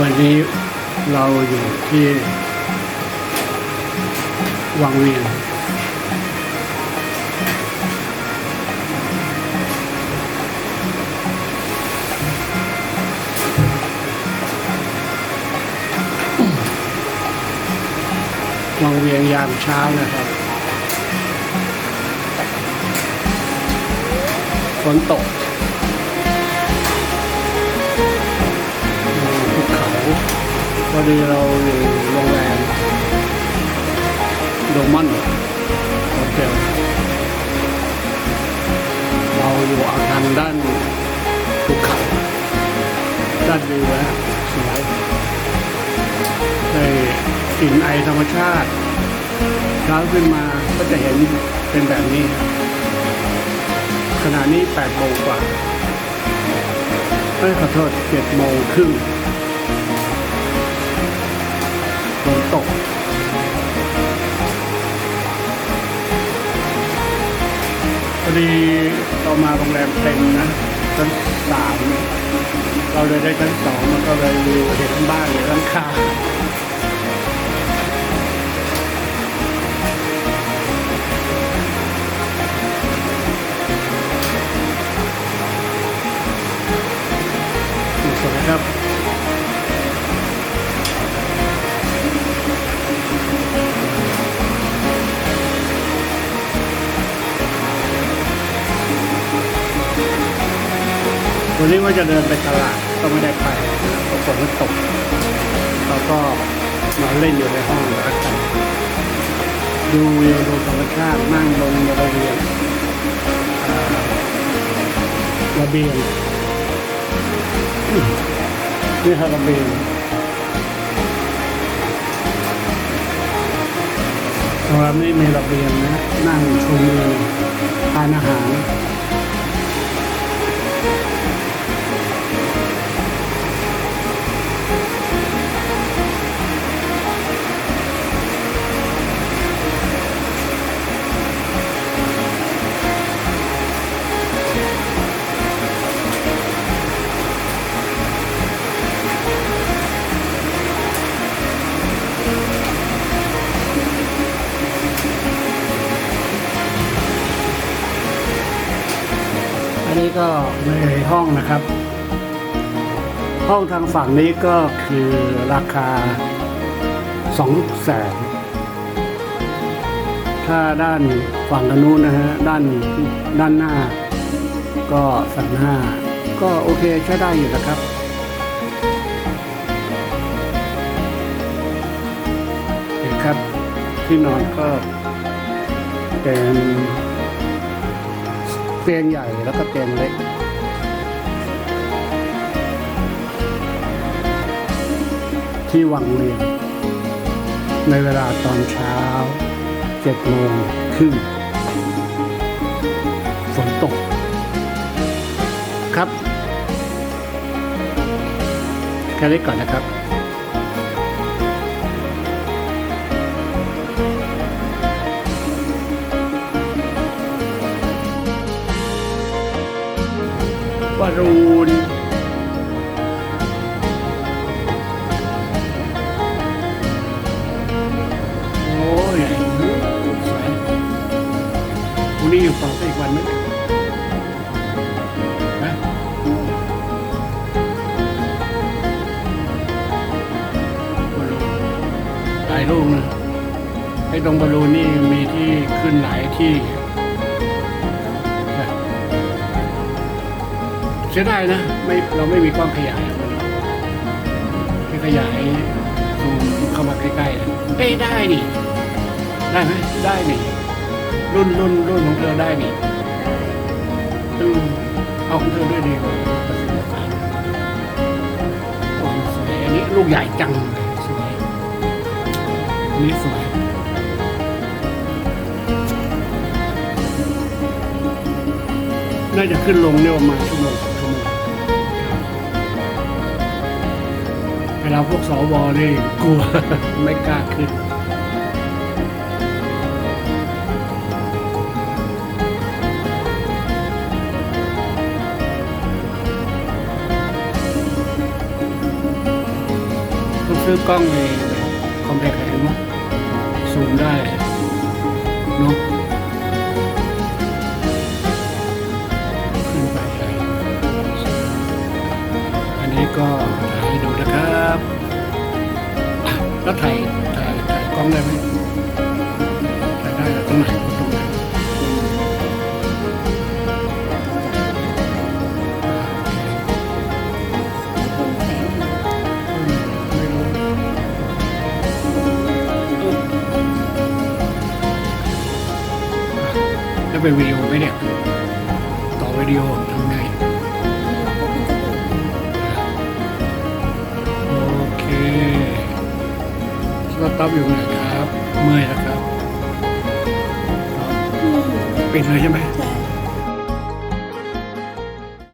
วันนี้เราอยู่ที่วังเวียงวังเวียงยามเช้านะครับฝนตก พอดีเราอยู่โรงแรมโดมอนโฮเทลเราอยู่อาคารด้านภูเขาด้านวิวนะสวยได้กลิ่นไอธรรมชาติเช้าขึ้นมาก็จะเห็นเป็นแบบนี้ ขณะนี้8โมงกว่าเอ้ยขอโทษเจ็ดโมงครึ่ง นตก พอดีเรามาโรงแรมเต็มนะชั้นสามเราเลยได้ชั้นสองมันก็เลยเห็นบ้านเลยหลังคาสวยครับ วันนี้ว่าจะเดินไปตลาดก็ไม่ได้ไปเพราะฝนมันตกเราก็นอนเล่นอยู่ในห้องแล้วกันดูวิวดูธรรมชาตินั่งบนระเบียงระเบียงนี่ครับระเบียงโรงแรมนี้มีระเบียงนะ นั่งชมวิวทานอาหาร นี้ก็ในห้องนะครับ ห้องทางฝั่งนี้ก็คือราคาสองแสนถ้าด้านฝั่งกันนู้นนะฮะด้านด้านหน้า ก็แสนห้าก็โอเคใช้ได้อยู่นะครับเห็นครับที่นอนก็เป็น เตียงใหญ่แล้วก็เตียงเล็ก ที่วังเวียงในเวลาตอนเช้าเจ็ดโมงครึ่งฝนตก ครับแค่นี้ก่อนนะครับ วารูนโอ้ยสวยพรุ่งนี้อยู่ต่อไปอีกวันไหมฮะบอลลูนหลายลูกนะไอ้ตรงบอลลูนนี่มีที่ขึ้นหลายที่ เสียดายนะไม่เราไม่มีกล้องขยายที่ขยายซูมเข้ามาใกล้ๆเอ้ได้นี่ได้ไหมได้นี่รุ่นรุ่นรุ่นของเธอได้นี่อืมเอาของเธอด้วยดีกว่าประสิทธิภาพโอ้สวยอันนี้ลูกใหญ่จังสวยอันนี้สวยน่าจะขึ้นลงเนี่ยประมาณ เวลาพวกสวนี่กลัวไม่กล้าขึ้นซื้อกล้องเลยคอมแพคเห็นไหมซูมได้เนาะขึ้นไปเลยอันนี้ก็ ครับอะแล้วถ่ายถ่ายถ่ายกล้องได้ไหมถ่ายได้เหรอตรงไหนตรงไหนไม่รู้แล้วเป็นวิดีโอไหมเนี่ย ต่อวิดีโอทำไง ต็อปอยู่ไหนครับ เมื่อยแล้วครับ ปิดเลยใช่ไหมใช่